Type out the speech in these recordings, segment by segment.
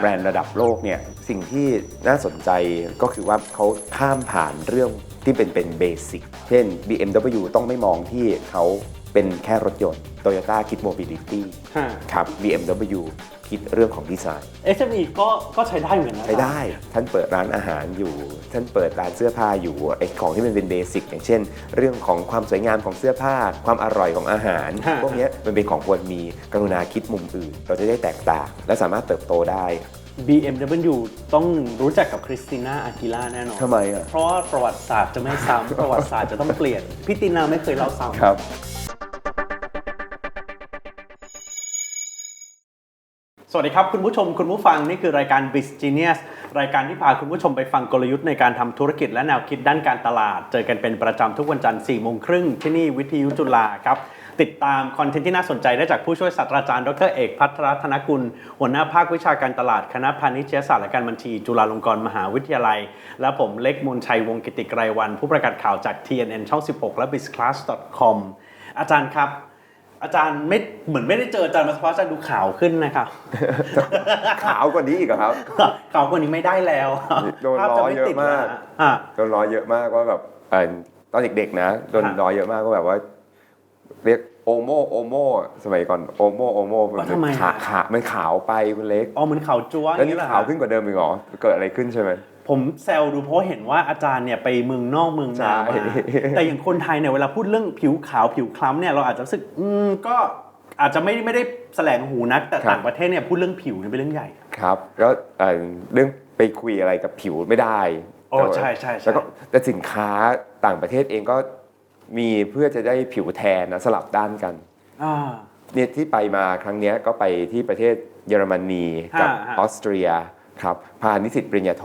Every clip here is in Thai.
แบรนด์ระดับโลกเนี่ยสิ่งที่น่าสนใจก็คือว่าเขาข้ามผ่านเรื่องที่เป็นเป็นเบสิกเช่น BMW ต้องไม่มองที่เขา เป็นแค่รถยนต์ Toyota คิด Mobility ฮะ ครับ BMW คิดเรื่องของดีไซน์ SME ก็ก็ใช้ได้เหมือนกันนะใช้ได้ ท่านเปิดร้านอาหารอยู่ ท่านเปิดร้านเสื้อผ้าอยู่ไอ้ของที่มันเป็นเบสิกอย่างเช่น เรื่องของความสวยงามของเสื้อผ้า ความอร่อยของอาหาร พวกเนี้ยมันเป็นของควรมีกรุณาคิดมุมอื่น เราจะได้แตกต่าง และสามารถเติบโตได้ BMW ต้องรู้จักกับคริสติน่าอากิล่าแน่นอนทำไมอะ เพราะว่าประวัติศาสตร์จะไม่ซ้ำประวัติศาสตร์จะต้องเปลี่ยนพี่ตินาไม่เคยเล่าซ้ำ ครับ วัสดีครับคุณผู้ชมคุณผู้ฟังนี่คือรายการ b i z Genius รายการที่พาคุณผู้ชมไปฟังกลยุทธ์ในการทำธุรกิจและแนวคิดด้านการตลาด เจอกันเป็นประจำทุกวันจันทร์4โมงครึ่งที่นี่วิทยุจุฬาครับติดตามคอนเทนต์ที่น่าสนใจได้จากผู้ช่วยศาสตราจารย์ดรเอกพัทรธนกุล หัวหน้าภาควิชาการตลาด คณะพาณิชยศาสตร์และการบัญชี จุฬาลงกรณ์มหาวิทยาลัย และผมเล็กมนชัยวงกิติไกรวัน ผู้ประกาศข่าวจาก TNN ช่อง 16 และ bizclass.com อาจารย์ครับ อาจารย์ไม่เหมือนไม่ได้เจออาจารย์มาสักพักอาจารย์ดูขาวขึ้นนะครับขาวกว่านี้อีกเหรอครับขาวกว่านี้ไม่ได้แล้วโดนภาพล้จะอไม่เยอะติดมากแล้วอะโดนล้อเยอะมากว่าแบบเอ่อตอนเด็กๆนะโดนฮะล้อเยอะมากก็แบบว่า เรียกโอโมโอโมสมัยก่อนโอโมโอโมว่าทำไมขาฮะขามันขาวไปคุณเล็กอ๋อเหมือนขาวจั๊วอแล้วย่างนี่นี้แหละขาวขึ้นกว่าเดิมอีกเหรอเกิดอะไรขึ้นใช่ไหม ผมแซวดูเพราะเห็นว่าอาจารย์เนี่ยไปเมืองนอกเมืองนาใช่มาแต่อย่างคนไทยเนี่ยเวลาพูดเรื่องผิวขาวผิวคล้ำเนี่ยเราอาจจะรู้สึกอืมก็อาจจะไม่ไม่ได้แสลงหูนัก แต่ต่างประเทศเนี่ยพูดเรื่องผิวเนี่ยเป็นเรื่องใหญ่ครับแล้วเอ่อเรื่องไปคุยอะไรกับผิวไม่ได้โอ้แต่ว่าใช่ใช่ใช่แล้วก็แต่สินค้าต่างประเทศเองก็มีเพื่อจะได้ผิวแทนนะสลับด้านกันอ่าเนี่ยที่ไปมาครั้งเนี้ยก็ไปที่ประเทศเยอรมนีกับฮะฮะออสเตรียครับพานิสิตปริญญาโท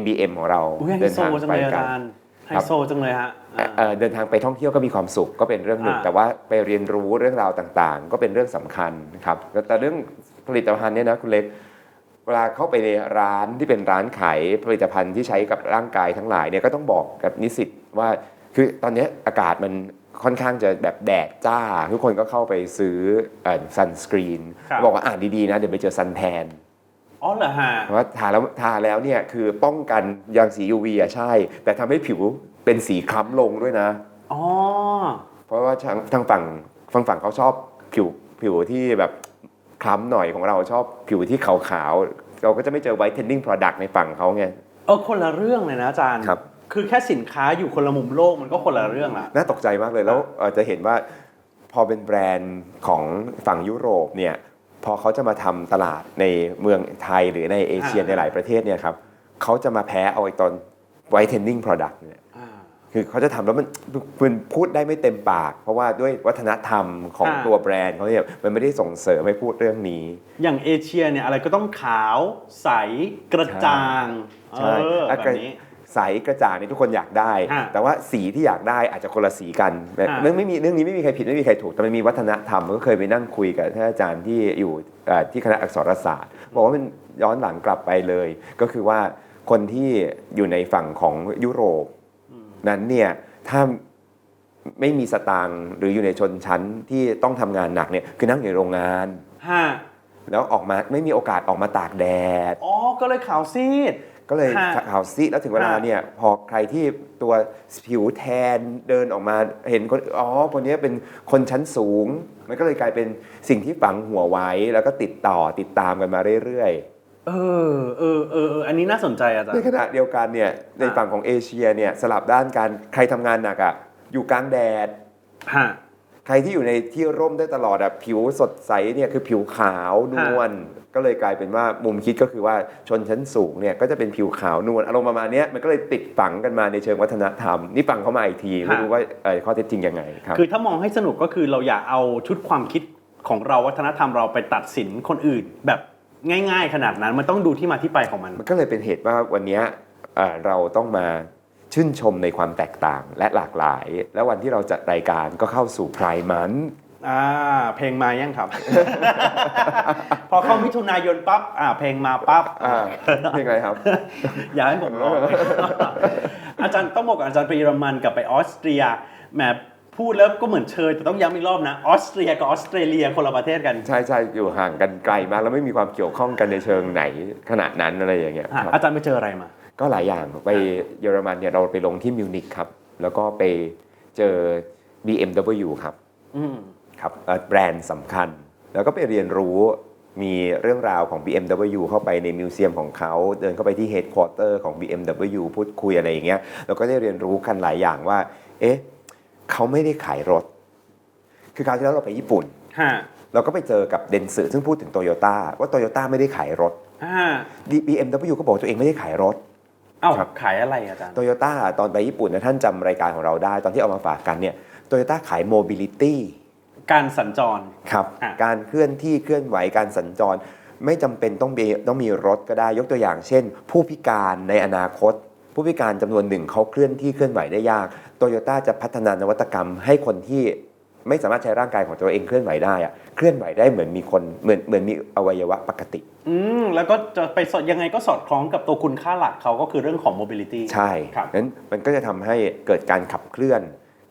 MBM ของเราอุ้ยไฮเดินโซทางจังไปเลยอากัน จารย์ไฮครับโซจังเลยฮะเอ่อเอ่อเดินทางไปท่องเที่ยวก็มีความสุขก็เป็นเรื่องหนึ่ง อ่า แต่ว่าไปเรียนรู้เรื่องราวต่างๆ ก็เป็นเรื่องสำคัญครับแล้วแต่เรื่องผลิตภัณฑ์เนี่ยนะคุณเล็ก เวลาเข้าไปในร้านที่เป็นร้านขายผลิตภัณฑ์ที่ใช้กับร่างกายทั้งหลายเนี่ยก็ต้องบอกกับนิสิตว่าคือตอนเนี้ยอากาศมันค่อนข้างจะแบบแดดจ้า ทุกคนก็เข้าไปซื้อซันสกรีนครับ บอกว่าอ่านดีๆนะเดี๋ยวไปเจอซันแทน อ๋อเหรอฮะเพราะว่าทาแล้วทาแล้วเนี่ยคือป้องกันยางสี UV อะใช่ แต่ทำให้ผิวเป็นสีคล้ำลงด้วยนะอ๋อเพราะว่าทางทางฝั่งฝั่งฝั่งเขาชอบผิวผิวที่แบบคล้ำหน่อยของเราชอบผิวที่ขาวๆเราก็จะไม่เจอ whitening product ในฝั่งเขาไงเออคนละเรื่องเลยนะอาจารย์ครับคือแค่สินค้าอยู่คนละมุมโลกมันก็คนละเรื่องละน่าตกใจมากเลยแล้วเอ่อจะเห็นว่าพอเป็นแบรนด์ของฝั่งยุโรปเนี่ย พอเขาจะมาทำตลาดในเมืองไทยหรือในเอเชียอ่าในหลายประเทศเนี่ยครับเขาจะมาแพ้เอาไอ้ตอน whitening product เนี่ยอ่าคือเขาจะทำแล้วมันมันพูดได้ไม่เต็มปาก เพราะว่าด้วยวัฒนธรรมของอ่าตัวแบรนด์เขาเนี่ยมันไม่ได้ส่งเสริมให้พูดเรื่องนี้ อย่างเอเชียเนี่ยอะไรก็ต้องขาวใสกระจ่างใช่เออแล้วแบก็บนี้ ใสกระจ่างนี่ทุกคนอยากได้ ฮะแต่ว่าสีที่อยากได้อาจจะคนละสีกันแบบฮะ เรื่องไม่มีเรื่องนี้ไม่มีใครผิดไม่มีใครถูกแต่มันมีวัฒนธรรมก็เคยไปนั่งคุยกับท่านอาจารย์ที่อยู่เอ่อที่คณะอักษรศาสตร์ บอกว่ามันย้อนหลังกลับไปเลย ก็คือว่าคนที่อยู่ในฝั่งของยุโรปนั้นเนี่ยถ้า ไม่มีสตางค์หรืออยู่ในชนชั้นที่ต้องทำงานหนักเนี่ยคือนั่งอยู่ในโรงงาน ฮะแล้วออกมาไม่มีโอกาสออกมาตากแดด อ๋อก็เลยขาวซีด ก็เลยฮะขาวซีดแล้วถึงเวลาฮะเนี่ยพอใครที่ตัวผิวแทนเดินออกมาเห็นคนอ๋อคนนี้เป็นคนชั้นสูง มันก็เลยกลายเป็นสิ่งที่ฝังหัวไว้ แล้วก็ติดต่อติดตามกันมาเรื่อยเออเออเออเอออันนี้น่าสนใจอาจาๆรในย์ ขณะเดียวกันเนี่ยในฝั่งของเอเชียเนี่ยสลับด้านกันใครทำงานหนักอะอยู่กลางแดด ฮะ ใครที่อยู่ในที่ร่มได้ตลอดอะผิวสดใสเนี่ยคือผิวขาวนวลก็เลยกลายเป็นว่ามุมคิดก็คือว่าชนชั้นสูงเนี่ยก็จะเป็นผิวขาวนวลอารมณ์ประมาณเนี้ยมันก็เลยติดฝังกันมาในเชิงวัฒนธรรม นี่ฟังเข้ามาอีกทีไม่รู้ว่าเอ่อข้อเท็จจริงยังไงครับคือถ้ามองให้สนุกก็คือเราอย่าเอาชุดความคิดของเราวัฒนธรรมเราไปตัดสินคนอื่น แบบง่าย ๆ ขนาดนั้นมันต้องดูที่มาที่ไปของมัน มันก็เลยเป็นเหตุว่าวันเนี้ยเอ่อเราต้องมา ชื่นชมในความแตกต่างและหลากหลาย และวันที่เราจัดรายการก็เข้าสู่ไพร์มันอ่าเพลงมายังครับ พอเข้ามิถุนายนปั๊บอ่าเพลงมาปั๊บอ่าเป็นไงครับ อย่าให้ผมร้องอาจารย์ต้องบอกก่อนอาจารย์ไปเยอรมันกับไปออสเตรียแหมพูดแล้วก็เหมือนเชยแต่ต้องย้ำอีกรอบนะออสเตรียกับออสเตรเลียคนละประเทศกัน ใช่ใช่อยู่ห่างกันไกลมากแล้วไม่มีความเกี่ยวข้องกันในเชิงไหนขนาดนั้นอะไรอย่างเงี้ยอะครับอาจารย์ไปเจออะไรมา ก็หลายอย่างไปเยอรมันเนี่ยเราไปลงที่มิวนิกครับแล้วก็ไปเจอ BMW ครับอืมครับเอ่อแบรนด์สำคัญ แล้วก็ไปเรียนรู้มีเรื่องราวของ BMW เข้าไปในมิวเซียมของเขา เดินเข้าไปที่เฮดค q อเตอร์ของ BMW พูดคุยอะไรอย่างเงี้ยเราก็ได้เรียนรู้กันหลายอย่างว่า เอ๊ะเขาไม่ได้ขายรถ คือคราวที่แล้วเราไปญี่ปุ่นฮะเราก็ไปเจอกับเดนสึซึ่งพูดถึงโตโยต้าว่าโตโยต้าไม่ได้ขายรถฮะ BMW ก็บอกว่าตัวเองไม่ได้ขายรถ เอ้าครับขายอะไรอาจารย์โตโยต้าตอนไปญี่ปุ่นนะท่านจำรายการของเราได้ ตอนที่เอามาฝากกันเนี่ยโตโยต้าขายโมบิลิตี้การสัญจรครับอะการเคลื่อนที่เคลื่อนไหวการสัญจร ไม่จำเป็นต้องมีต้องมีรถก็ได้ยกตัวอย่างเช่น ผู้พิการในอนาคต ผู้พิการจำนวนหนึ่งเขาเคลื่อนที่เคลื่อนไหวได้ยากโตโยต้าจะพัฒนานวัตกรรมให้คนที่ ไม่สามารถใช้ร่างกายของตัวเองเคลื่อนไหวได้อะเคลื่อนไหวได้เหมือนมีคนเหมือนเหมือนมีอวัยวะปกติ อืมแล้วก็จะไปสอดยังไงก็สอดคล้องกับตัวคุณค่าหลักเขาก็คือเรื่องของ mobility ใช่ครับนั้นมันก็จะทำให้เกิดการขับเคลื่อน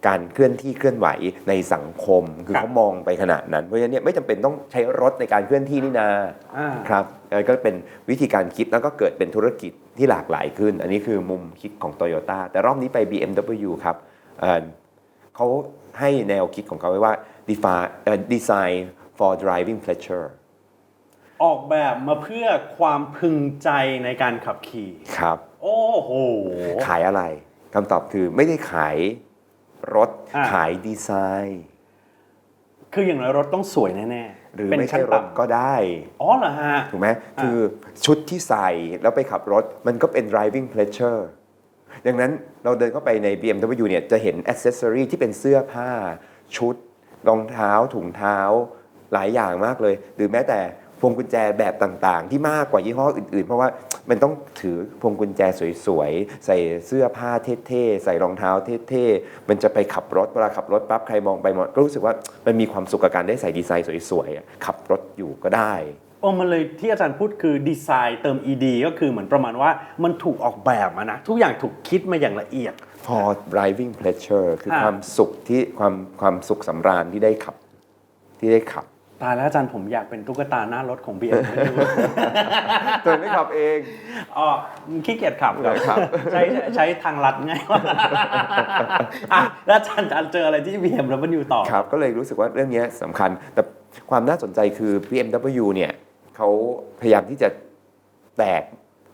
การเคลื่อนที่เคลื่อนไหวในสังคม คือครับเขามองไปขนาดนั้น เพราะฉะนั้นเนี่ยไม่จำเป็นต้องใช้รถในการเคลื่อนที่นี่นาอ่าครับเอ่อก็เป็นวิธีการคิดแล้วก็เกิดเป็นธุรกิจที่หลากหลายขึ้น อันนี้คือมุมคิดของ Toyota แต่รอบนี้ไป BMW ครับ เอ่อเขาให้แนวคิดของเขาไว้ว่า define เอ่อ design for driving pleasure ออกแบบมาเพื่อความพึงใจในการขับขี่ ครับ โอ้โห ขายอะไรคำตอบคือไม่ได้ขายรถอ่าขายดีไซน์ คืออย่างน้อยรถต้องสวยแน่ๆหรือเป็นไม่ใช่ขั้นรถต่ำก็ได้ อ๋อเหรอฮะ ถูกไหมคือชุดที่ใส่แล้วไปขับรถมันก็เป็น driving pleasure ดังนั้นเราเดินเข้าไปใน BMW เนี่ยจะเห็นอ c เซสซอรีที่เป็นเสื้อผ้า ชุด รองเท้า ถุงเท้า หลายอย่างมากเลย หรือแม้แต่พวงกุญแจแบบต่างๆ ที่มากกว่ายี่ห้ออื่น ๆ เพราะว่ามันต้องถือพวงกุญแจสวยๆ ใส่เสื้อผ้าเท่ๆ ใส่รองเท้าเท่ๆ มันจะไปขับรถ เวลาขับรถปั๊บใครมองไปมองก็รู้สึกว่ามันมีความสุขกับการได้ใส่ดีไซน์สวยๆ ขับรถอยู่ก็ได้ โอ้มันเลยที่อาจารย์พูดคือดีไซน์เติม ed ก็คือเหมือนประมาณว่ามันถูกออกแบบมานะ ทุกอย่างถูกคิดมาอย่างละเอียด พอ driving pleasure คืออ่าความสุขที่ความความสุขสำราญที่ได้ขับที่ได้ขับตายแล้วอาจารย์ผมอยากเป็นตุ๊กตาหน้ารถของ BMW ตัวไม่ขับเองอ๋อขี้เกียจขับเลยครับใช้ใช้ทางลัดง่ายกว่าอะแล้วอาจารย์จะเจออะไรที่ BMW ต่อครับ ก็เลยรู้สึกว่าเรื่องนี้สำคัญ แต่ความน่าสนใจคือ BMW เนี่ย เขาพยายามที่จะแตก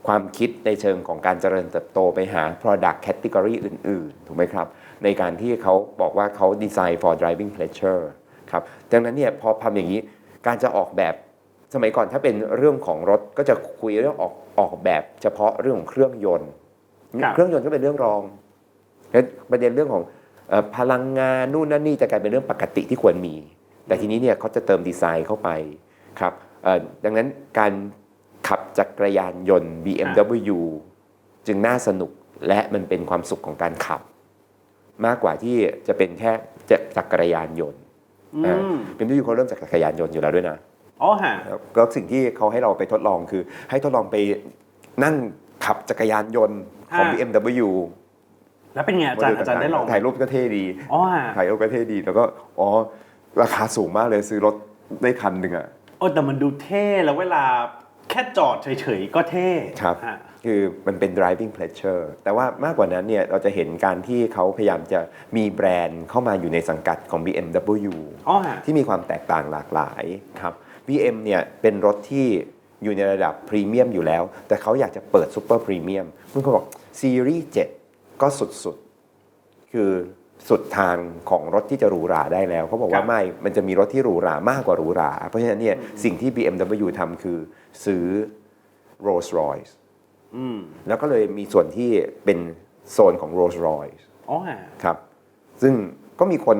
ความคิดในเชิงของการเจริญเติบโตไปหา product category อื่น ๆ ถูกไหมครับ ในการที่เขาบอกว่าเขา design for driving pleasure ครับดังนั้นเนี่ยพอทำอย่างนี้การจะออกแบบสมัยก่อนถ้าเป็นเรื่องของรถก็จะคุยเรื่องออกออกแบบเฉพาะเรื่องของเครื่องยนต์ครับเครื่องยนต์ก็เป็นเรื่องรองแล้วประเด็นเรื่องของเอ่อพลังงานนู่นนั่นนี่จะกลายเป็นเรื่องปกติที่ควรมี แต่ทีนี้เนี่ยเขาจะเติมดีไซน์เข้าไปครับเอ่อ ดังนั้นการขับจักรยานยนต์ BMW จึงน่าสนุกและมันเป็นความสุขของการขับ มากกว่าที่จะเป็นแค่จะจักรยานยนต์อืมเป็นที่เขาเริ่มจากจักรยานยนต์อยู่แล้วด้วยนะอ๋อฮะแล้วก็สิ่งที่เขาให้เราไปทดลองคือ ให้ทดลองไปนั่งขับจักรยานยนต์ของอ่า BMW แล้วเป็นไงอาจารย์อาจารย์ได้ลองไหมถ่ายรูปก็เท่ดีอ๋อฮะถ่ายรูปก็เท่ดีแล้วก็อ๋อราคาสูงมากเลยซื้อรถได้คันหนึ่งอะโอ้แต่มันดูเท่แล้วเวลาแค่จอดเฉยๆก็เท่ครับฮะ คือมันเป็น driving pleasure แต่ว่ามากกว่านั้นเนี่ยเราจะเห็นการที่เขาพยายามจะมีแบรนด์เข้ามาอยู่ในสังกัดของ BMW อ๋อฮะ ที่มีความแตกต่างหลากหลายครับ BM เนี่ยเป็นรถที่อยู่ในระดับพรีเมียมอยู่แล้ว แต่เขาอยากจะเปิดซูเปอร์พรีเมียมเพื่อนเขาบอกซีรีส์7ก็สุดๆ คือ สุดทางของรถที่จะหรูหราได้แล้วเขาบอกครัว่าบไม่ มันจะมีรถที่หรูหรามากกว่าหรูหรา เพราะฉะนั้นเนี่ยสิ่งที่ BMW ทำคือซื้อ Rolls Royce อืมแล้วก็เลยมีส่วนที่เป็นโซนของ Rolls Royce อ๋อฮะครับ ซึ่งก็มีคน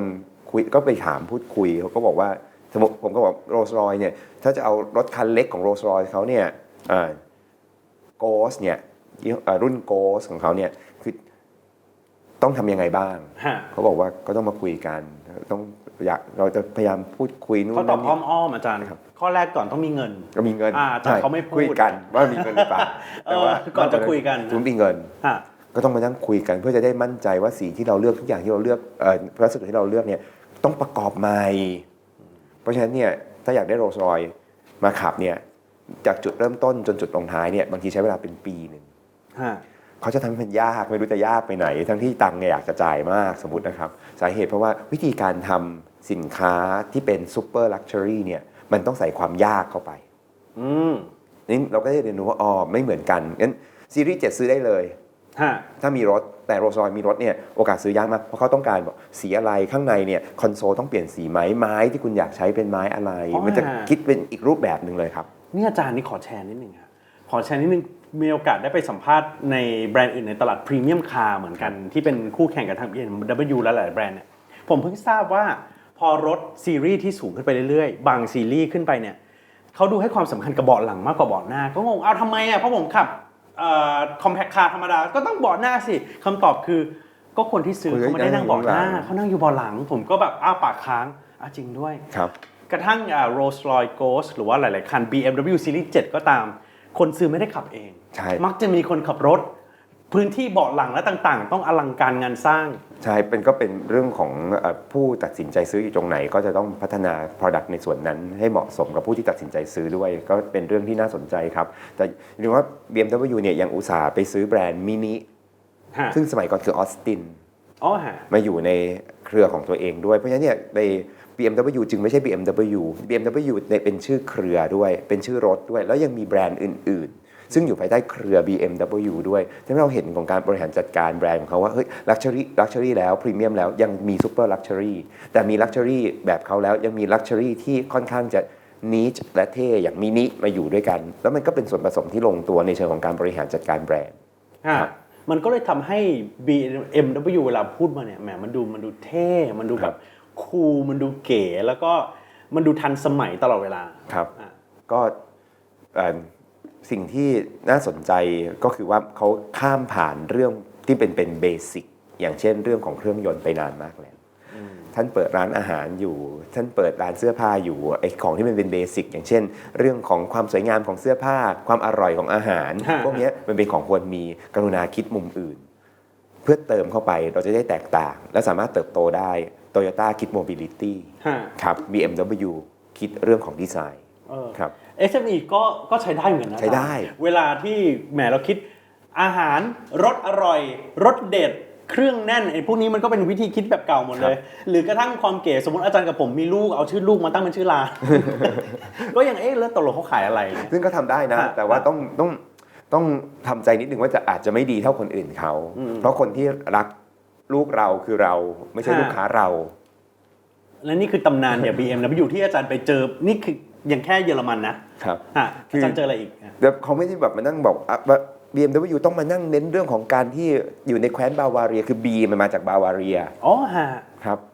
คุยก็ไปถามพูดคุยเขาก็บอกว่าสมมติผมก็บอกโรลส์รอยเนี่ยถ้าจะเอารถคันเล็กของโรลส์รอยเขาเนี่ยโกสเนี่ยยี่ห้อเอ่อรุ่นโกสของเขาเนี่ยคือ ต้องทำยังไงบ้าง ฮะเขาบอกว่าก็ต้องมาคุยกัน ต้องอยากเราจะพยายามพูดคุยนู่นเขาตอบนั่นอ้อนี่มอ้อมๆอาจารย์ ครับ ข้อแรกก่อนต้องมีเงิน ก็มีเงินอ่าแต่ใช่เขาไม่พูดคุยกันว่ามีเงินหรือเปล่าเออก่อนจะคุยกันคุณมีเงิน ฮะ ก็ต้องมานั่งคุยกันเพื่อจะได้มั่นใจว่าสีที่เราเลือกทุกอย่างที่เราเลือกเอ่อวัสดุที่เราเลือกเนี่ยต้องประกอบใหม่ เพราะฉะนั้นเนี่ยถ้าอยากได้โรลส์รอยมาขับเนี่ยจากจุดเริ่มต้นจนจุดลงท้ายเนี่ยบางทีใช้เวลาเป็นปีหนึ่ง ฮะ เขาจะทำให้มันยากไม่รู้จะยากไปไหน ทั้งที่ตังค์เนี่ยอยากจะจ่ายมากสมมตินะครับ สาเหตุเพราะว่าวิธีการทำสินค้าที่เป็นซูเปอร์ลักชัวรี่เนี่ยมันต้องใส่ความยากเข้าไป อืมนี่เราก็ได้เรียนรู้ว่าอ๋อไม่เหมือนกันงั้นซีรีส์7ซื้อได้เลย ฮะถ้ามีรถแต่โรลส์รอยมีรถเนี่ยโอกาสซื้อยากมากเพราะเขาต้องการบอกสีอะไรข้างในเนี่ยคอนโซลต้องเปลี่ยนสีไหมไม้ที่คุณอยากใช้เป็นไม้อะไร มันจะคิดเป็นอีกรูปแบบหนึ่งเลยครับ นี่อาจารย์นี่ขอแชร์นิดนึงครับขอแชร์นิดนึง มีโอกาสได้ไปสัมภาษณ์ในแบรนด์อื่นในตลาดพรีเมียมคาร์เหมือนกัน ที่เป็นคู่แข่งกับทาง BMW และหลายแบรนด์เนี่ยผมเพิ่งทราบว่าพอรถซีรีส์ที่สูงขึ้นไปเรื่อยๆ บางซีรีส์ขึ้นไปเนี่ยเขาดูให้ความสำคัญกับเบาะหลังมากกว่าเบาะหน้า ก็งง เอาทำไมอะเพราะผมขับคอมแพคคาร์ธรรมดา ก็ต้องเบาะหน้าสิคำตอบคือก็คนที่ซื้อคุณก็เขาไม่ได้นั่งเบาะหน้านั่งอยู่หลังเขานั่งอยู่เบาะหลัง ผมก็แบบอ้าปากค้างอะจริงด้วยครับกระทั่งโรลส์รอยโกสหรือว่าหลาย ๆ คัน BMW Series 7 ก็ตาม คนซื้อไม่ได้ขับเอง ใช่ มักจะมีคนขับรถ พื้นที่เบาะหลังและต่างๆ ต้องอลังการงานสร้าง ใช่เป็นก็เป็นเรื่องของเอ่อผู้ตัดสินใจซื้ออยู่ตรงไหน ก็จะต้องพัฒนา Product ในส่วนนั้น ให้เหมาะสมกับผู้ที่ตัดสินใจซื้อด้วย ก็เป็นเรื่องที่น่าสนใจครับ แต่เรียกว่า BMW เนี่ยยังอุตส่าห์ไปซื้อแบรนด์มินิฮะซึ่งสมัยก่อนคือออสติน อ๋อฮะ มาอยู่ในเครือของตัวเองด้วย เพราะฉะนั้นเนี่ยใน BMW จึงไม่ใช่ BMW BMW เนี่ยเป็นชื่อเครือด้วย เป็นชื่อรถด้วย แล้วยังมีแบรนด์อื่น ๆ ซึ่งอยู่ภายใต้เครือ BMW ด้วยทำให้เราเห็นของการบริหารจัดการแบรนด์ของเขาว่าเฮ้ย Luxury Luxury แล้ว Premium แล้วยังมี Super Luxury แต่มี Luxury แบบเขาแล้วยังมี Luxury ที่ค่อนข้างจะ niche และเท่อย่างมินิมาอยู่ด้วยกัน แล้วมันก็เป็นส่วนผสมที่ลงตัวในเชิงของการบริหารจัดการแบรนด์ฮะครับมันก็เลยทำให้ BMW เวลาพูดมาเนี่ยแหมมันดูมันดูเท่ มันดูแบบ คูลมันดูเก๋แล้วก็มันดูทันสมัยตลอดเวลาครับอะก็เอ่อสิ่งที่น่าสนใจก็คือว่าเขาข้ามผ่านเรื่องที่เป็นเป็นเบสิกอย่างเช่นเรื่องของเครื่องยนต์ไปนานมากแล้วท่านเปิดร้านอาหารอยู่ ท่านเปิดร้านเสื้อผ้าอยู่ไอ้ของที่มันเป็นเบสิกอย่างเช่น เรื่องของความสวยงามของเสื้อผ้า ความอร่อยของอาหารฮะพวกเนี้ยมันเป็นของควรมีกรุณาคิดมุมอื่น เพื่อเติมเข้าไปเราจะได้แตกต่าง และสามารถเติบโตได้ Toyota คิด Mobility ฮะครับ BMW คิดเรื่องของดีไซน์เออครับ SME ก็ก็ใช้ได้เหมือนกันนะใช้ได้ เวลาที่แหมเราคิดอาหารรสอร่อยรสเด็ดเครื่องแน่นไอ้พวกนี้มันก็เป็นวิธีคิดแบบเก่าหมดเลย หรือกระทั่งความเก๋สมมติอาจารย์กับผมมีลูกเอาชื่อลูกมาตั้งเป็นชื่อร้านก็ยังเอ๊ะแล้วตกลงเขาขายอะไรเนี่ยซึ่งก็ทำได้นะฮะแต่ว่าต้องต้องต้องทำใจนิดนึงว่าจะอาจจะไม่ดีเท่าคนอื่นเขา เพราะคนที่รัก ลูกเราคือเราไม่ใช่ฮะลูกค้าเรา และนี่คือตำนานเนี่ย BMW ที่อาจารย์ไปเจอ นี่คือยังแค่เยอรมันนะครับฮะคืออาจารย์เจออะไรอีกแต่เขาไม่ได้แบบมานั่งบอกอะว่า BMW ต้องมานั่งเน้นเรื่องของการที่อยู่ในแคว้นบาวาเรีย คือ B มันมาจากบาวาเรีย อ๋อฮะ ครับเอ่อคือ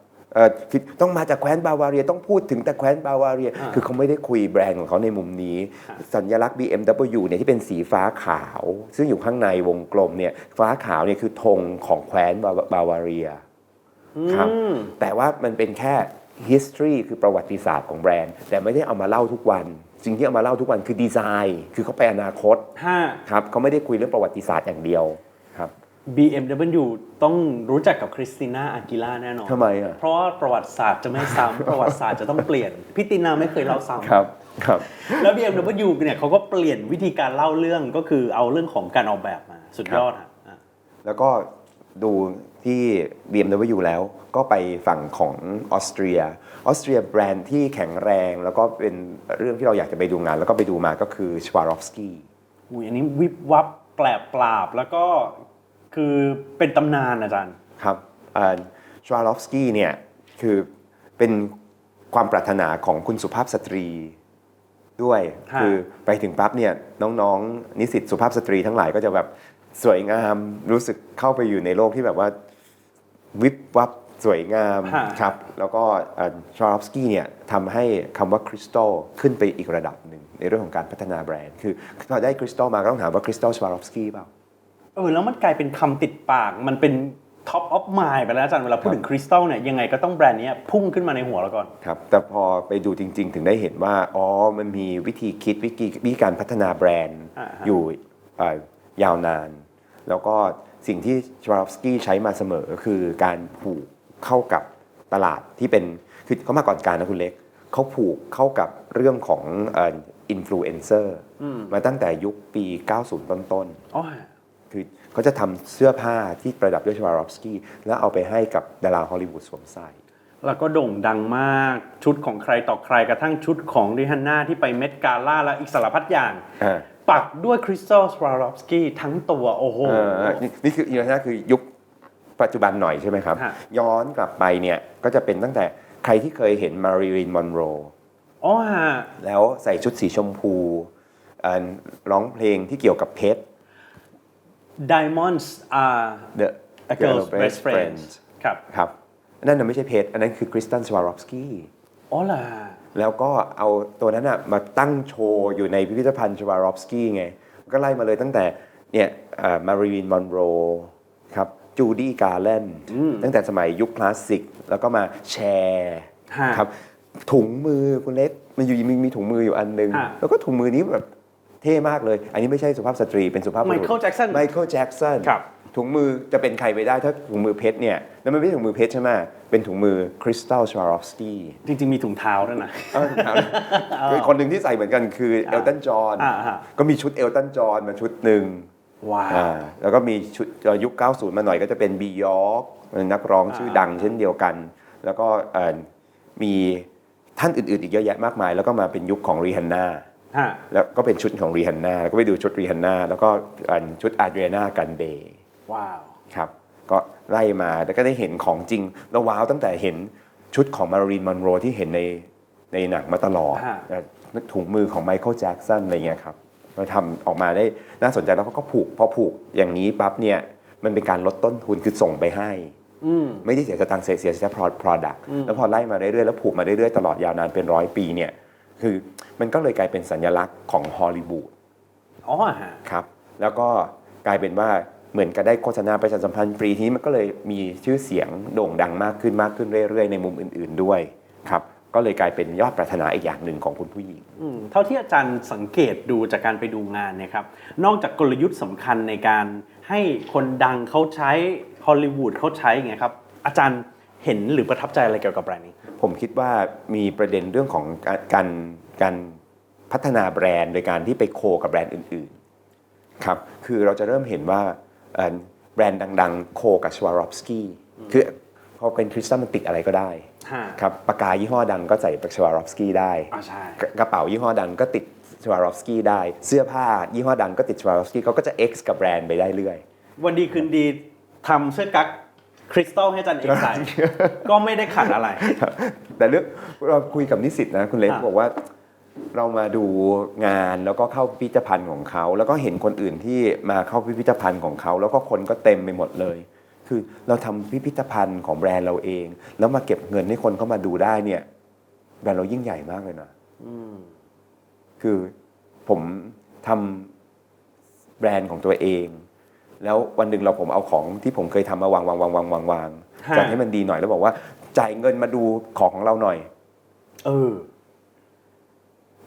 ต้องมาจากแคว้นบาวาเรียต้องพูดถึงแต่แคว้นบาวาเรียอ่าคือเขาไม่ได้คุยแบรนด์ของเขาในมุมนี้ครับสัญลักษณ์ BMW เนี่ยที่เป็นสีฟ้าขาว ซึ่งอยู่ข้างในวงกลมเนี่ยฟ้าขาวเนี่ยคือธงของแคว้นบาวบาวาเรียครับอืมแต่ว่ามันเป็นแค่ history คือประวัติศาสตร์ของแบรนด์ แต่ไม่ได้เอามาเล่าทุกวันสิ่งที่เอามาเล่าทุกวันคือดีไซน์ คือเขาไปอนาคตฮะครับเขาไม่ได้คุยเรื่องประวัติศาสตร์อย่างเดียวครับ BMW ต้องรู้จักกับคริสติน่าอากิล่าแน่นอน ทำไมอะ เพราะว่าประวัติศาสตร์จะไม่ซ้ำ ประวัติศาสตร์จะต้องเปลี่ยน พี่ตินาไม่เคยเล่าซ้ำ ครับ ครับ แล้ว BMW เนี่ยเขาก็เปลี่ยนวิธีการเล่าเรื่องก็คือเอาเรื่องของการออกแบบมา สุดยอดฮะอะแล้วก็ดูที่ BMW แล้วก็ไปฝั่งของออสเตรีย ออสเตรียแบรนด์ที่แข็งแรง แล้วก็เป็นเรื่องที่เราอยากจะไปดูงาน แล้วก็ไปดูมาก็คือชวารอฟสกี้อุ้ยอันนี้วิบวับแปลกปราบแล้วก็ คือเป็นตำนานอาจารย์ครับชวารอฟสกี้เนี่ยคือเป็นความปรารถนาของคุณสุภาพสตรีด้วยฮะคือไปถึงปั๊บเนี่ยน้องๆ นิสิตสุภาพสตรีทั้งหลายก็จะแบบสวยงามรู้สึกเข้าไปอยู่ในโลกที่แบบว่าวิบวับสวยงามฮะครับแล้วก็ชวารอฟสกี้เนี่ยทำให้คำว่าคริสตัลขึ้นไปอีกระดับหนึ่งในเรื่องของการพัฒนาแบรนด์ คือพอได้คริสตัลมาก็ต้องถามว่าคริสตัลชวารอฟสกี้เปล่า เออแล้วมันกลายเป็นคำติดปาก มันเป็นท็อปออฟมายไปแล้วอาจารย์เวลาพูดถึงคริสตัลเนี่ยยังไงก็ต้องแบรนด์เนี้ยพุ่งขึ้นมาในหัวเราก่อนครับ แต่พอไปดูจริง ๆ ถึงได้เห็นว่า อ๋อ มันมีวิธีคิดวิธีวิธีการพัฒนาแบรนด์อ่าฮะอยู่เอ่อยาวนาน แล้วก็สิ่งที่ชวารอฟสกี้ใช้มาเสมอก็คือการผูกเข้ากับตลาดที่เป็นคือเขามาก่อนการนะคุณเล็กเขาผูกเข้ากับเรื่องของอินฟลูเอนเซอร์อืมมาตั้งแต่ยุคปี 90 ต้นๆอ๋อ คือเขาจะทำเสื้อผ้าที่ประดับด้วยชวารอฟสกี้แล้วเอาไปให้กับดาราฮอลลีวูดสวมใส่แล้วก็โด่งดังมากชุดของใครต่อใครกระทั่งชุดของริฮันน่าที่ไปเมดกาล่าและอีกสารพัดอย่างอ่าปักด้วยคริสตัลสวารอฟสกี้ทั้งตัวโอ้โหเออนี่นี่คืออีกนะคือยุคปัจจุบันหน่อยใช่ไหมครับฮะย้อนกลับไปเนี่ยก็จะเป็นตั้งแต่ใครที่เคยเห็นมารีลินมอนโรอ๋อฮะแล้วใส่ชุดสีชมพูเอ่อร้องเพลงที่เกี่ยวกับเพชร Diamonds are The a girl's best friend ครับครับนั่นน่ะไม่ใช่เพชรอันนั้นคือคริสตันสวารอฟสกี้อ๋อล่ะแล้วก็เอาตัวนั้นอะมาตั้งโชว์อยู่ในพิพิธภัณฑ์ชวารอฟสกี้ไง ก็ไล่มาเลยตั้งแต่เนี่ยมารีลินมอนโรครับจูดี้การ์แลนตั้งแต่สมัยยุคคลาสสิก แล้วก็มาแชร์ฮะครับถุงมือคุณเล็ก มันอยู่มีมีถุงมืออยู่อันหนึงฮะแล้วก็ถุงมือนี้แบบ เท่มากเลย อันนี้ไม่ใช่สุภาพสตรีเป็นสุภาพบุรุษ Michael Jackson ไมเคิลแจ็กสันครับ ถุงมือจะเป็นใครไปได้ถ้าถุงมือเพชรเนี่ยแล้วมันไม่ใช่ถุงมือเพชรใช่ไหมเป็นถุงมือคริสตัลชวารอฟสกี้ จริง ๆ มีถุงเท้าด้วยนะ เออครับคือคนหนึ่งที่ใส่เหมือนกันคือเอลตันจอห์นอ่าฮะ ก็มีชุดเอลตันจอห์นมาชุดหนึ่งว้าว อ่าแล้วก็มีชุดเอ่อยุค 90 มาหน่อยก็จะเป็นบียอร์กนักร้องชื่อดังเช่นเดียวกัน แล้วก็เอ่อมีท่านอื่นๆ อีกเยอะแยะมากมาย แล้วก็มาเป็นยุคของรีฮันน่าฮะ แล้วก็เป็นชุดของรีฮันน่าแล้วก็ไปดูชุดรีฮันน่าแล้วก็อันชุดอาเดรียนากันเดย์ว้าวครับก็ไล่มาแล้วก็ได้เห็นของจริงแล้วว้าวตั้งแต่เห็นชุดของมารีนมอนโรที่เห็นในในหนังมาตลอดฮะถุงมือของไมเคิลแจ็กสันอะไรเงี้ยครับเราทำออกมาได้น่าสนใจแล้วเขาก็ผูกพอผูกอย่างนี้ปั๊บเนี่ยมันเป็นการลดต้นทุนคือส่งไปให้อืมไม่ได้เสียสตังค์เสียเสียแค่ product แล้วพอไล่มาเรื่อยๆแล้วผูกมาเรื่อยๆตลอดยาวนานเป็นร้อยปีเนี่ยคือ มันก็เลยกลายเป็นสัญลักษณ์ของฮอลลีวูดอ๋อฮะครับ แล้วก็กลายเป็นว่าเหมือนกับได้โฆษณาประชาสัมพันธ์ฟรีทีนี้มันก็เลยมีชื่อเสียงโด่งดังมากขึ้นมากขึ้นเรื่อยๆ ในมุมอื่น ๆด้วยครับก็เลยกลายเป็นยอดปรารถนาอีกอย่างหนึ่งของคุณผู้หญิงอืมเท่าที่อาจารย์สังเกตดูจากการไปดูงานเนี่ยครับนอกจากกลยุทธ์สำคัญในการให้คนดังเขาใช้ฮอลลีวูดเขาใช้ไงครับอาจารย์เห็นหรือประทับใจอะไรเกี่ยวกับแบรนด์นี้ ผมคิดว่ามีประเด็นเรื่องของการ การการพัฒนาแบรนด์โดยการที่ไปโคกับแบรนด์อื่นๆครับคือเราจะเริ่มเห็นว่าเอ่อแบรนด์ดัง ๆ โคกับชวารอฟสกี้คือพอเป็นคริสตัลมันติดอะไรก็ได้ฮะครับปากกายี่ห้อดังก็ใส่ชวารอฟสกี้ได้อ่าใช่กระกระเป๋ายี่ห้อดังก็ติดชวารอฟสกี้ได้ เสื้อผ้ายี่ห้อดังก็ติดชวารอฟสกี้เขาก็จะ X กับแบรนด์ไปได้เรื่อย วันดีคืนดีทำเสื้อกั๊กคริสตัลให้อาจารย์เอกใส่ก็ไม่ได้ขัดอะไร แต่เรื่องเราคุยกับนิสิตนะคุณเล็กอะบอกว่า เรามาดูงานแล้วก็เข้าพิพิธภัณฑ์ของเขา แล้วก็เห็นคนอื่นที่มาเข้าพิพิธภัณฑ์ของเขา แล้วก็คนก็เต็มไปหมดเลย คือเราทำพิพิธภัณฑ์ของแบรนด์เราเอง แล้วมาเก็บเงินให้คนเข้ามาดูได้เนี่ย แบรนด์เรายิ่งใหญ่มากเลยนะคือผมทำแบรนด์ของตัวเอง แล้ววันหนึ่งเราผมเอาของที่ผมเคยทำมาวางวางวางวางวางวางฮะจัดให้มันดีหน่อยแล้วบอกว่า จ่ายเงินมาดูของของเราหน่อย เออ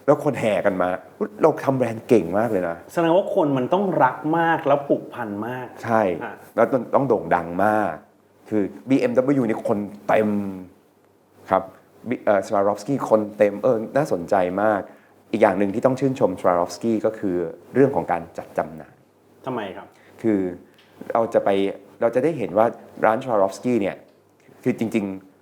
แล้วคนแห่กันมา เราทำแบรนด์เก่งมากเลยนะ แสดงว่าคนมันต้องรักมากแล้วผูกพันมาก ใช่ฮะแล้วต้องต้องโด่งดังมาก คือ BMW นี่คนเต็มครับสวารอฟสกี้คนเต็มเออน่าสนใจมาก อีกอย่างหนึ่งที่ต้องชื่นชมสวารอฟสกี้ก็คือเรื่องของการจัดจำหน่าย ทำไมครับ คือเราจะไปเราจะได้เห็นว่าร้านชวารอฟสกี้เนี่ยคือจริง ๆ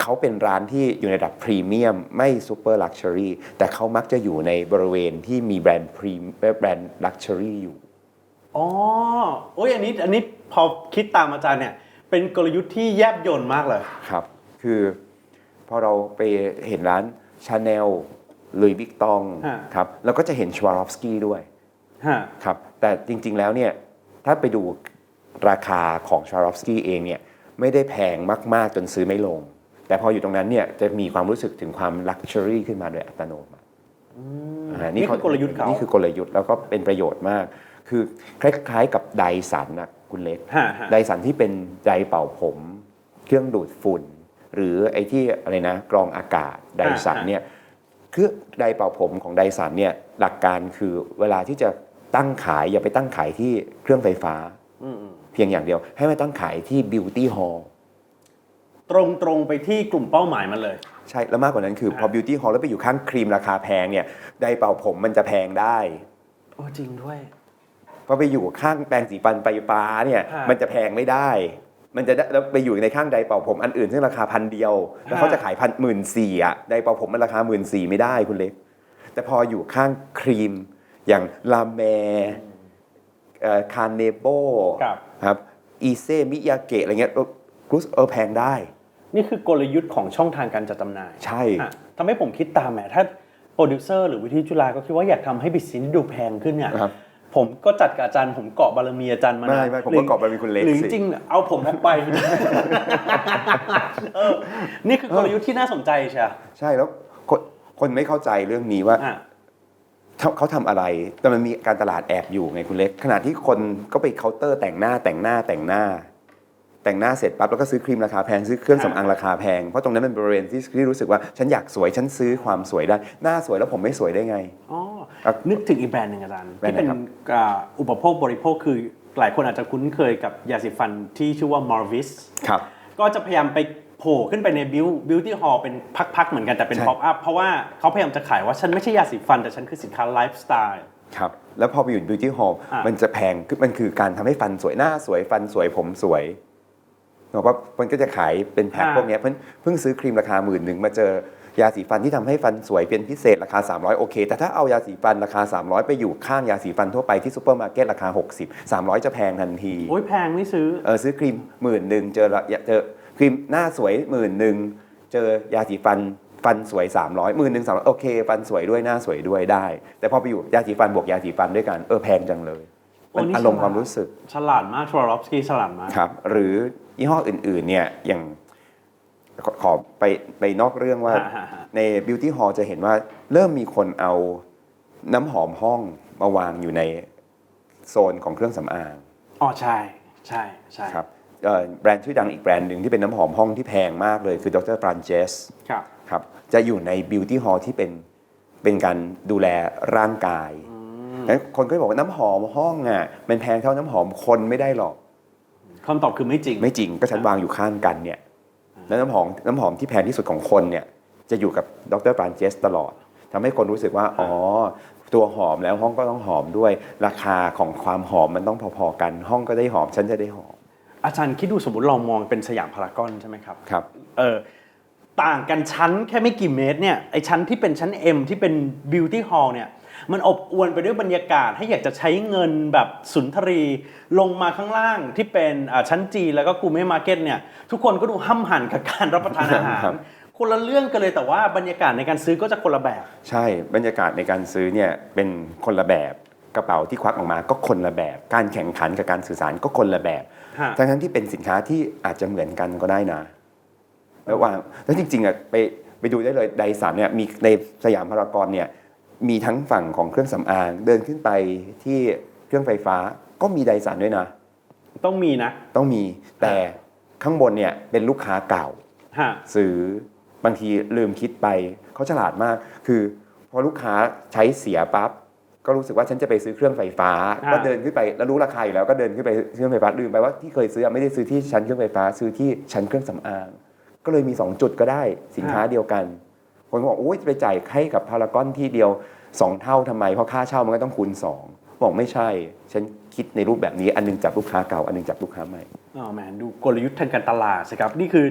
เขาเป็นร้านที่อยู่ในระดับพรีเมียมไม่ซูเปอร์ลักชัวรี่แต่เขามักจะอยู่ในบริเวณที่มีแบรนด์พรีแบรนด์ลักชัวรี่อยู่ อ๋อโอ้ยอันนี้อันนี้พอคิดตามอาจารย์เนี่ย เป็นกลยุทธ์ที่แยบยลมากเลย ครับ คือพอเราไปเห็นร้านชาแนลลุยวิกตองฮะ ครับเราก็จะเห็นชวารอฟสกี้ด้วย ฮะ ครับแต่จริงๆแล้วเนี่ยถ้าไปดูราคาของชวารอฟสกี้เองเนี่ยไม่ได้แพงมากๆจนซื้อไม่ลง แต่พออยู่ตรงนั้นเนี่ยจะมีความรู้สึกถึงความลักชัวรี่ขึ้นมาโดยอัตโนมัติานี่คือกลยุทธ์เขานี่คือกลยุทธ์แล้วก็เป็นประโยชน์มาก คือคล้ายๆกับไดสันนะคุณเล็กฮะฮะไดสันที่เป็นไดเป่าผม เครื่องดูดฝุ่น หรือไอ้ที่อะไรนะกรองอากาศไดสันเนี่ยคือไดเป่าผมของไดสันเนี่ยหลักการคือเวลาที่จะตั้งขายอย่าไปตั้งขายที่เครื่องไฟฟ้าอืมเพียงอย่างเดียว ให้มันต้องขายที่ beauty hall ตรง ตรงๆไปที่กลุ่มเป้าหมายมันเลย ใช่ แล้วมากกว่านั้นคือพอ beauty hall แล้วไปอยู่ข้างครีมราคาแพงเนี่ยไดร์เป่าผมมันจะแพงได้โอ้จริงด้วยพอไปอยู่ข้างแปรงสีฟันไฟฟ้าเนี่ยฮะ มันจะแพงไม่ได้ มันจะได้แล้วไปอยู่ในข้างไดร์เป่าผมอันอื่นซึ่งราคาพันเดียว แล้วเขาจะขายพันหมื่นสี่อะไดร์เป่าผมมันราคาหมื่นสี่ไม่ได้คุณเล็ก แต่พออยู่ข้างครีมอย่างลาแมคาเนโบครับ ครับอีเซมิยาเกะอะไรเงี้ยกรุ๊สเออแพงได้ นี่คือกลยุทธ์ของช่องทางการจัดจำหน่ายใช่อะทำให้ผมคิดตามแหมถ้าโปรดิวเซอร์หรือวิทยุจุฬาก็คิดว่าอยากทำให้บิสซินดูแพงขึ้นเนี่ยครับผมก็จัดกับอาจารย์ผมเกาะบารมีอาจารย์มาไม่นะไม่ผมหรือก็เกาะบารมีคุณเล็กหรือสิจริงๆเอาผมออกไปเออนี่คือกลยุทธ์ที่น่าสนใจใช่ไหมใช่แล้วคนคนไม่เข้าใจเรื่องนี้ว่าอะเขาเขาทำอะไร แต่มันมีการตลาดแอบอยู่ไงคุณเล็ก ขณะที่คนก็ไปเคาน์เตอร์แต่งหน้าแต่งหน้าแต่งหน้า แต่งหน้าเสร็จปั๊บแล้วก็ซื้อครีมราคาแพงซื้อเครื่องสำอางราคาแพงเพราะตรงนั้นเป็นบริเวณที่ที่รู้สึกว่าฉันอยากสวยฉันซื้อความสวยได้หน้าสวยแล้วผมไม่สวยได้ไง อ๋อครับนึกถึงอีกแบรนด์หนึ่งอาจารย์แบรนที่ด์ไหนเป็นครับ อ่าอุปโภคบริโภคคือหลายคนอาจจะคุ้นเคยกับยาสีฟันที่ชื่อว่า Marvis ครับ ก็จะพยายามไปโผล่ขึ้นไปในบิวบิวตี้ฮอลเป็นพักๆเหมือนกันแต่เป็นใช่ ป๊อปอัพเพราะว่าเขาพยายามจะขายว่าฉันไม่ใช่ยาสีฟันแต่ฉันคือสินค้าไลฟ์สไตล์ ครับ แล้วพอไปอยู่ beauty hall อะ มันจะแพงคือมันคือการทำให้ฟันสวยหน้าสวยฟันสวยผมสวย บอกว่ามันก็จะขายเป็นแพ็คพวกเนี้ยเพิ่งเพิ่งซื้อครีมราคาหมื่นหนึ่งมาเจอยาสีฟันที่ทำให้ฟันสวยเป็นพิเศษราคา 300 โอเค แต่ถ้าเอายาสีฟันราคา 300 ไปอยู่ข้างยาสีฟันทั่วไปที่ซูเปอร์มาร์เก็ตราคา 60 300 จะแพงทันทีโอ้ยแพงไม่ซื้อเออซื้อครีมหมื่นหนึ่งเจอละเจอครีมหน้าสวยหมื่นหนึ่งเจอยาสีฟันฟันสวย 300หมื่นหนึ่งสามโอเคฟันสวยด้วยหน้าสวยด้วยได้ แต่พอไปอยู่ยาสีฟันบวกยาสีฟันด้วยกันเออแพงจังเลยโอ้มันนี่อารมณ์ฉลาดความรู้สึกฉลาดมากทวารอฟสกี้ฉลาดมากครับหรือ ยี่ห้ออื่นๆเนี่ยอย่างขอขอไปไปนอกเรื่องว่าฮะฮะฮะ ใน beauty hall จะเห็นว่าเริ่มมีคนเอาน้ำหอมห้องมาวางอยู่ในโซนของเครื่องสำอางอ๋อใช่ใช่ใช่ครับเอ่อแบรนด์ชื่อดังอีกแบรนด์หนึ่งที่เป็นน้ำหอมห้องที่แพงมากเลยคือดร Branches ครับ ครับจะอยู่ใน beauty hall ที่เป็นเป็นการดูแลร่างกายงั้นคนก็บอกว่าน้ำหอมห้องอะมันแพงเท่าน้ำหอมคนไม่ได้หรอก คำตอบคือไม่จริง ไม่จริงก็ฉันวางอยู่ข้างกันเนี่ยแล้วน้ำหอมน้ำหอมที่แพงที่สุดของคนเนี่ยจะอยู่กับดร Branches ตลอดทำให้คนรู้สึกว่าอ๋อตัวหอมแล้วห้องก็ต้องหอมด้วย ราคาของความหอมมันต้องพอๆกัน ห้องก็ได้หอมฉันจะได้หอม อาจารย์คิดดูสมมติเรามองเป็นสยามพารากอนใช่ไหมครับครับเออต่างกันชั้นแค่ไม่กี่เมตรเนี่ยไอชั้นที่เป็นชั้น M ที่เป็น Beauty Hall เนี่ย มันอบอวลไปด้วยบรรยากาศให้อยากจะใช้เงินแบบสุนทรี ลงมาข้างล่างที่เป็นอ่าชั้นจีแล้วก็กูเม่มาร์เก็ตเนี่ยทุกคนก็ดูห้ำหันกับการรับประทานอาหารครับคนละเรื่องกันเลยแต่ว่าบรรยากาศในการซื้อก็จะคนละแบบ ใช่บรรยากาศในการซื้อเนี่ยเป็นคนละแบบกระเป๋าที่ควักออกมาก็คนละแบบ การแข่งขันกับการสื่อสารก็คนละแบบฮะทั้งทั้งๆที่เป็นสินค้าที่อาจจะเหมือนกันก็ได้นะแล้วว่าแล้วจริงๆอะไปไปดูได้เลยไดสันเนี่ยมีในสยามพารากอนเนี่ย มีทั้งฝั่งของเครื่องสำอาง เดินขึ้นไปที่เครื่องไฟฟ้าก็มีไดสันด้วยนะ ต้องมีนะ ต้องมีแต่ข้างบนเนี่ยเป็นลูกค้าเก่าฮะซื้อบางทีลืมคิดไปเขาฉลาดมาก คือพอลูกค้าใช้เสียปั๊บก็รู้สึกว่าฉันจะไปซื้อเครื่องไฟฟ้าอ่าก็เดินขึ้นไปแล้วรู้ราคาอยู่แล้วก็เดินขึ้นไปเครื่องไฟฟ้าลืมไปว่าที่เคยซื้อไม่ได้ซื้อที่ชั้นเครื่องไฟฟ้าซื้อที่ชั้นเครื่องสำอาง ก็เลยมี 2 จุดก็ได้สินค้าเดียวกัน คนก็บอกโอ้ยจะไปจ่ายให้กับพารากอนที่เดียว 2 เท่าทำไม เพราะค่าเช่ามันก็ต้องคูณ 2 บอกไม่ใช่ ฉันคิดในรูปแบบนี้อันหนึงจับลูกค้าเก่า อันหนึงจับลูกค้าใหม่อ๋อแหมดูกลยุทธ์ทางการตลาดสิครับ นี่คือ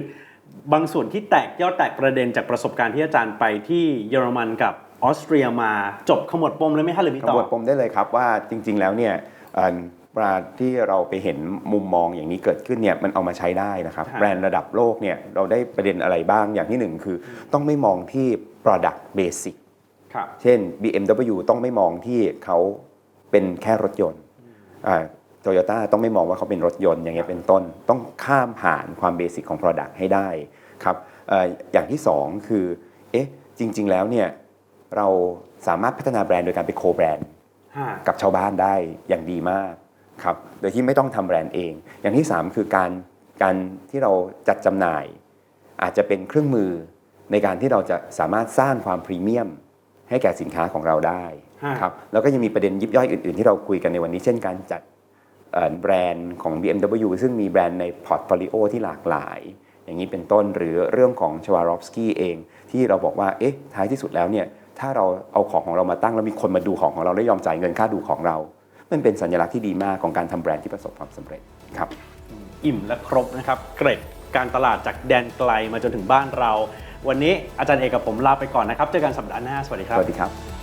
บางส่วนที่แตกยอดแตกประเด็นจากประสบการณ์ที่อาจารย์ไปที่เยอรมันกับออสเตรียมาจบขมวดปมเลยไหมฮะหรือมีขต่อบวดปมได้เลยครับว่าจริง ๆ แล้วเนี่ย เอ่อเวลาที่เราไปเห็นมุมมองอย่างนี้เกิดขึ้นเนี่ยมันเอามาใช้ได้นะครับฮะแบรนด์ระดับโลกเนี่ยเราได้ประเด็นอะไรบ้างอย่างที่หนึ่งคือต้องไม่มองที่ product basic ครับเช่น BMW ต้องไม่มองที่เขาเป็นแค่รถยนต์โตโยต้าต้องไม่มองว่าเขาเป็นรถยนต์อย่างเงี้ยเป็นต้น ต้องข้ามผ่านความเบสิกของ Product ให้ได้ครับเอ่ออย่างที่สองคือเอ๊ะจริง ๆ แล้วเนี่ยเราสามารถพัฒนาแบรนด์โดยการไปโคแบรนด์ฮะกับชาวบ้านได้อย่างดีมาก ครับโดยที่ไม่ต้องทำแบรนด์เอง อย่างที่ 3 คือการการที่เราจัดจำหน่าย อาจจะเป็นเครื่องมือในการที่เราจะสามารถสร้างความพรีเมียม ให้แก่สินค้าของเราได้ฮะครับแล้วก็ยังมีประเด็นยิบย่อยอื่น ๆ ที่เราคุยกันในวันนี้ เช่นการจัดเอ่อแบรนด์ของ BMW ซึ่งมีแบรนด์ในพอร์ตโฟลิโอที่หลากหลาย อย่างนี้เป็นต้นหรือเรื่องของชวารอฟสกี้เอง ที่เราบอกว่าเอ๊ะท้ายที่สุดแล้วเนี่ยถ้าเราเอาของของเรามาตั้งแล้วมีคนมาดูของของเราและยอมจ่ายเงินค่าดูของเรา มันเป็นสัญลักษณ์ที่ดีมากของการทำแบรนด์ที่ประสบความสำเร็จครับอิ่มและครบนะครับ เกร็ดการตลาดจากแดนไกลมาจนถึงบ้านเรา วันนี้อาจารย์เอกกับผมลาไปก่อนนะครับ เจอกันสัปดาห์หน้า สวัสดีคสรับวัสดีครับ